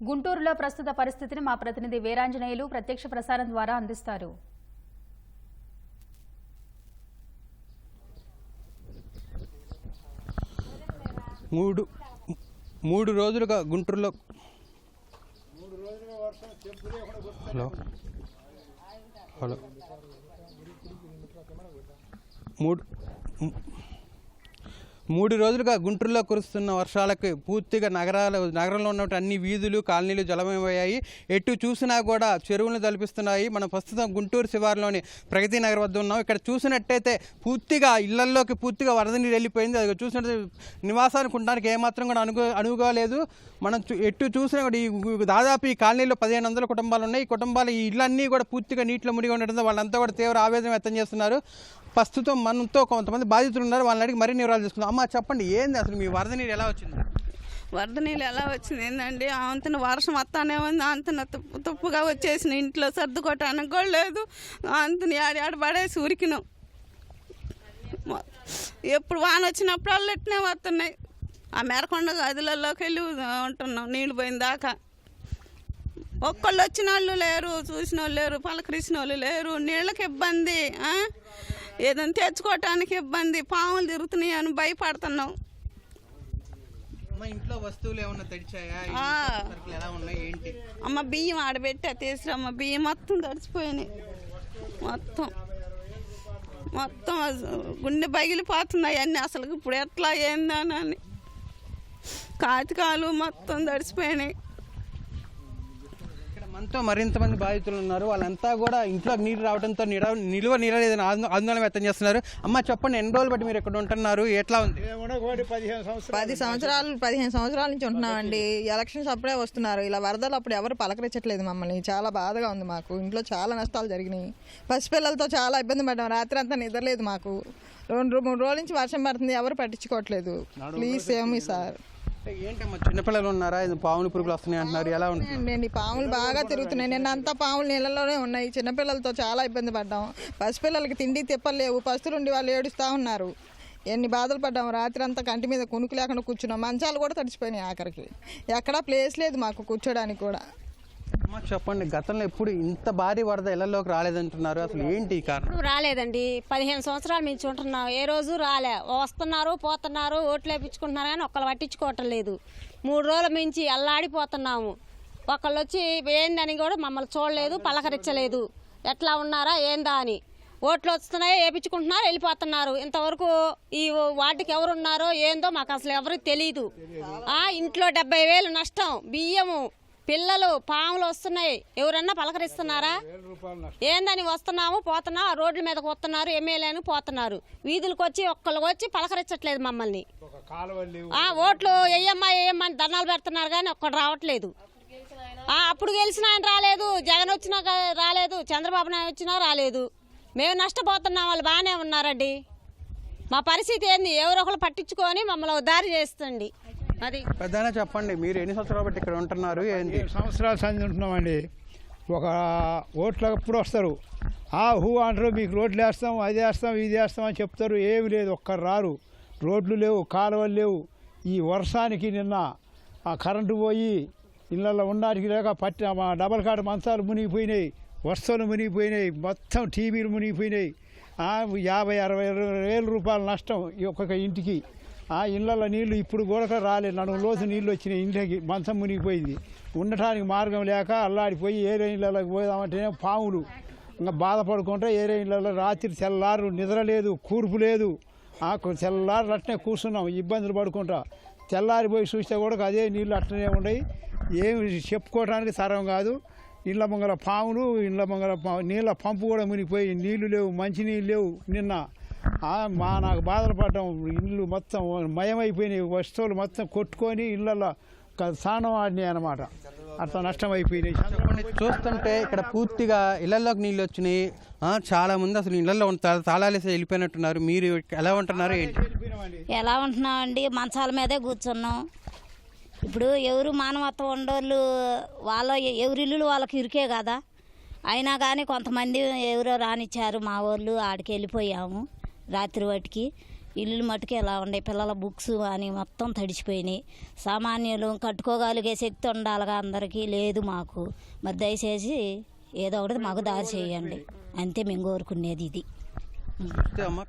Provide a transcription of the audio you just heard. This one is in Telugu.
గుంటూరులో ప్రస్తుత పరిస్థితిని మా ప్రతినిధి వీరాంజనేయులు ప్రత్యక్ష ప్రసారం ద్వారా అందిస్తారు. మూడు మూడు రోజులుగా గుంటూరులో హలో హలో. మూడు మూడు రోజులుగా గుంటూరులో కురుస్తున్న వర్షాలకు పూర్తిగా నగరాలు నగరంలో ఉన్నటువంటి అన్ని వీధులు కాలనీలు జలమయమయ్యాయి. ఎటు చూసినా కూడా చెరువులను తలపిస్తున్నాయి. మనం ప్రస్తుతం గుంటూరు శివారులోని ప్రగతి నగర్ వద్ద ఉన్నాం. ఇక్కడ చూసినట్టయితే పూర్తిగా ఇళ్ళల్లోకి పూర్తిగా వరద నీరు వెళ్ళిపోయింది. అది చూసినట్టు నివాసానికి ఉండడానికి ఏమాత్రం కూడా అనుగు అనువుగా లేదు మనం ఎటు చూసినా కూడా ఈ దాదాపు ఈ కాలనీలో పదిహేను వందల కుటుంబాలు ఉన్నాయి ఈ కుటుంబాలు ఈ ఇళ్ళన్నీ కూడా పూర్తిగా నీటిలో మునిగి ఉండడంతో వాళ్ళంతా కూడా తీవ్ర ఆవేదన వ్యక్తం చేస్తున్నారు. ప్రస్తుతం మనతో కొంతమంది బాధితులు ఉన్నారు. వాళ్ళని అడిగి మరిన్ని వివరాలు తీసుకుందాం అమ్మ చెప్పండి ఏంది అసలు మీ వరద నీరు ఎలా వచ్చింది? వరద నీళ్ళు ఎలా వచ్చింది? ఏంటండి అంతన వర్షం వస్తానే ఉంది అంతన తుప్పు తుప్పుగా వచ్చేసిన ఇంట్లో సర్దుకోవటానికి కూడా లేదు. అంతని ఆడి ఆడ పడేసి ఉరికినాం. ఎప్పుడు వాన వచ్చినప్పుడు ఇట్నే వస్తున్నాయి. ఆ మేరకొండ గదులలోకి వెళ్ళి ఉంటున్నాం నీళ్ళు పోయిన దాకా. ఒక్కళ్ళు వచ్చిన వాళ్ళు లేరు చూసిన వాళ్ళు లేరు పలకరించిన వాళ్ళు లేరు నీళ్ళకి ఇబ్బంది ఏదైనా తెచ్చుకోవటానికి ఇబ్బంది. పాములు తిరుగుతున్నాయి అని భయపడుతున్నాం. అమ్మ ఇంట్లో వస్తువులు ఏమన్నా తడిచాయా ఎలా ఉన్నాయి? ఏంటి? అమ్మ బియ్యం ఆడబెట్టా తీసురమ్మ బియ్యం మొత్తం తడిచిపోయినాయి మొత్తం. మొత్తం గుండె పగిలిపోతున్నాయి అన్నీ. అసలు ఇప్పుడు ఎట్లా ఏందని కాతికాలు మొత్తం తడిచిపోయినాయి మనతో మరింత మంది బాధితులు ఉన్నారు. వాళ్ళంతా కూడా ఇంట్లో నీరు రావడంతో నిడ నిలువ నీరు లేదని ఆందో- ఆందోళన వ్యక్తం చేస్తున్నారు. అమ్మ చెప్పండి ఎన్ని రోజులు బట్టి మీరు ఇక్కడ ఉంటున్నారు? ఎట్లా ఉంది? పది సంవత్సరాలు పదిహేను సంవత్సరాల నుంచి ఉంటున్నామండి. ఎలక్షన్స్ అప్పుడే వస్తున్నారు. ఇలా వరదలు అప్పుడు ఎవరు పలకరించట్లేదు మమ్మల్ని. చాలా బాధగా ఉంది మాకు. ఇంట్లో చాలా నష్టాలు జరిగినాయి. పసిపిల్లలతో చాలా ఇబ్బంది పడ్డాం. రాత్రి అంతా నిద్రలేదు మాకు. రెండు మూడు రోజుల నుంచి వర్షం పడుతుంది. ఎవరు పట్టించుకోవట్లేదు. Please save me sir? ఏంటమ్మా చిన్నపిల్లలు ఉన్నారా? ఇది పాములు పురుగులు వస్తున్నాయి అంటున్నారు. ఎలా ఉంటుంది? అండి పాములు బాగా తిరుగుతున్నాయి. నిన్న అంతా పాములు నీళ్ళలోనే ఉన్నాయి. చిన్నపిల్లలతో చాలా ఇబ్బంది పడ్డాం. పసిపిల్లలకి తిండి తిప్పలేవు. పసులు పస్తులుండి వాళ్ళు ఏడుస్తూ ఉన్నారు. ఎన్ని బాధలు పడ్డాము రాత్రి అంతా కంటి మీద కునుకు లేకుండా కూర్చున్నాం. మంచాలు కూడా తడిచిపోయినాయి ఆఖరికి. ఎక్కడా ప్లేస్ లేదు మాకు కూర్చోడానికి కూడా. చెప్పండి గతంలో ఎప్పుడు ఇంత భారీ వరద ఇళ్ళలోకి రాలేదంటున్నారు. అసలు ఏంటి కారణం? రాలేదండి. పదిహేను సంవత్సరాలు నుంచి ఉంటున్నాం ఏ రోజు రాలే. వస్తున్నారు పోతున్నారు ఓట్లు వేయించుకుంటున్నారు కానీ ఒక్కరు పట్టించుకోవటం లేదు. మూడు రోజుల మించి అల్లాడిపోతున్నాము ఒకళ్ళు వచ్చి ఏందని కూడా మమ్మల్ని చూడలేదు పలకరించలేదు. ఎట్లా ఉన్నారా ఏందా అని. ఓట్లు వస్తున్నాయి వేయించుకుంటున్నారు వెళ్ళిపోతున్నారు. ఇంతవరకు ఈ వాటికి ఎవరు ఉన్నారో ఏందో మాకు అసలు ఎవరికి తెలియదు ఇంట్లో డెబ్బై వేలు నష్టం బియ్యము పిల్లలు పాములు వస్తున్నాయి. ఎవరన్నా పలకరిస్తున్నారా? ఏందని వస్తున్నాము పోతున్నాం రోడ్ల మీదకి వస్తున్నారు ఎమ్మెల్యేని పోతున్నారు. వీధులకు వచ్చి ఒక్కళ్ళకి వచ్చి పలకరించట్లేదు మమ్మల్ని. ఓట్లు ఏయమ్మా ఏయమ్మా అని దండాలు పెడుతున్నారు కానీ ఒక్కడు రావట్లేదు. అప్పుడు గెలిచిన ఆయన రాలేదు. జగన్ వచ్చినా రాలేదు. చంద్రబాబు నాయుడు వచ్చినా రాలేదు. మేము నష్టపోతున్నాం వాళ్ళు బాగానే ఉన్నారండి. మా పరిస్థితి ఏంది? ఎవరో ఒకరు పట్టించుకొని మమ్మల్ని దారి చేస్తుంది అది. పెద్దనా చెప్పండి మీరు ఎన్ని సంవత్సరాలు బట్టి ఇక్కడ ఉంటున్నారు ఏంటి? సంవత్సరాల సంది ఉంటున్నామండి. ఒక ఓట్లు ఎప్పుడు వస్తారు. ఆ హూ అంటారు మీకు రోడ్లు వేస్తాం అది వేస్తాం ఇది వేస్తాం అని చెప్తారు. ఏమి లేదు ఒక్కరు రారు. రోడ్లు లేవు కాలువలు లేవు. ఈ వర్షానికి నిన్న ఆ కరెంటు పోయి ఇళ్ళల్లో ఉండడానికి లేక పట్టి మా డబల్ కాట్ మంచాలు మునిగిపోయినాయి. వస్తువులు మునిగిపోయినాయి. మొత్తం టీవీలు మునిగిపోయినాయి. ఆ, యాభై అరవై వేల రూపాయల నష్టం ఈ ఒక్కొక్క ఇంటికి. ఆ ఇళ్ళల్లో నీళ్ళు ఇప్పుడు కూడా రాలేదు. నడుము లోతు నీళ్ళు వచ్చినాయి ఇంట్లోకి మంచం మునిగిపోయింది. ఉండటానికి మార్గం లేక అల్లాడిపోయి ఏరే ఇళ్ళలోకి పోదామంటేనే పాములు. ఇంకా బాధపడుకుంటే ఏరే ఇళ్ళలో రాత్రి తెల్లారు నిద్ర లేదు కూర్పు లేదు. ఆ తెల్లారు అట్నే కూర్చున్నాం ఇబ్బందులు పడుకుంటా. తెల్లారిపోయి చూస్తే కూడా అదే నీళ్ళు అట్లనే ఉన్నాయి. ఏమి చెప్పుకోవడానికి సరం కాదు. ఇళ్ళ మంగళ పాములు ఇళ్ళ మంగళ నీళ్ళ పంపు కూడా మునిగిపోయి నీళ్ళు లేవు మంచినీళ్ళు లేవు నిన్న. మా నాకు బాధలు పడ్డాం ఇల్లు మొత్తం మయమైపోయినాయి వస్తువులు మొత్తం కొట్టుకొని ఇళ్ళల్లో స్నానం ఆడినాయి అనమాట అట్లా నష్టం అయిపోయినాయి చూస్తుంటే ఇక్కడ పూర్తిగా ఇళ్ళలోకి నీళ్ళు వచ్చినాయి. ఆ, చాలా మంది అసలు ఇళ్ళలో తాళాలేసి వెళ్ళిపోయినట్టున్నారు. మీరు ఎలా ఉంటున్నారు ఏంటి? ఎలా ఉంటున్నామండి? మంచాల మీదే కూర్చున్నాం. ఇప్పుడు ఎవరు మానవత్వం ఉండోళ్ళు వాళ్ళ ఎవరి ఇల్లులు వాళ్ళకి ఇరికే కదా. అయినా కానీ కొంతమంది ఎవరో రానిచ్చారు మా వాళ్ళు ఆడికి వెళ్ళిపోయాము. రాత్రి వాటికి ఇల్లు మటుకు ఎలా ఉన్నాయి? పిల్లల బుక్స్ అని మొత్తం తడిచిపోయినాయి. సామాన్యులు కట్టుకోగలిగే శక్తి ఉండాలిగా అందరికీ లేదు మాకు. మరి దయచేసి ఏదో ఒకటి మాకు దారి చేయండి. అంతే మేము కోరుకునేది ఇది. అమ్మ.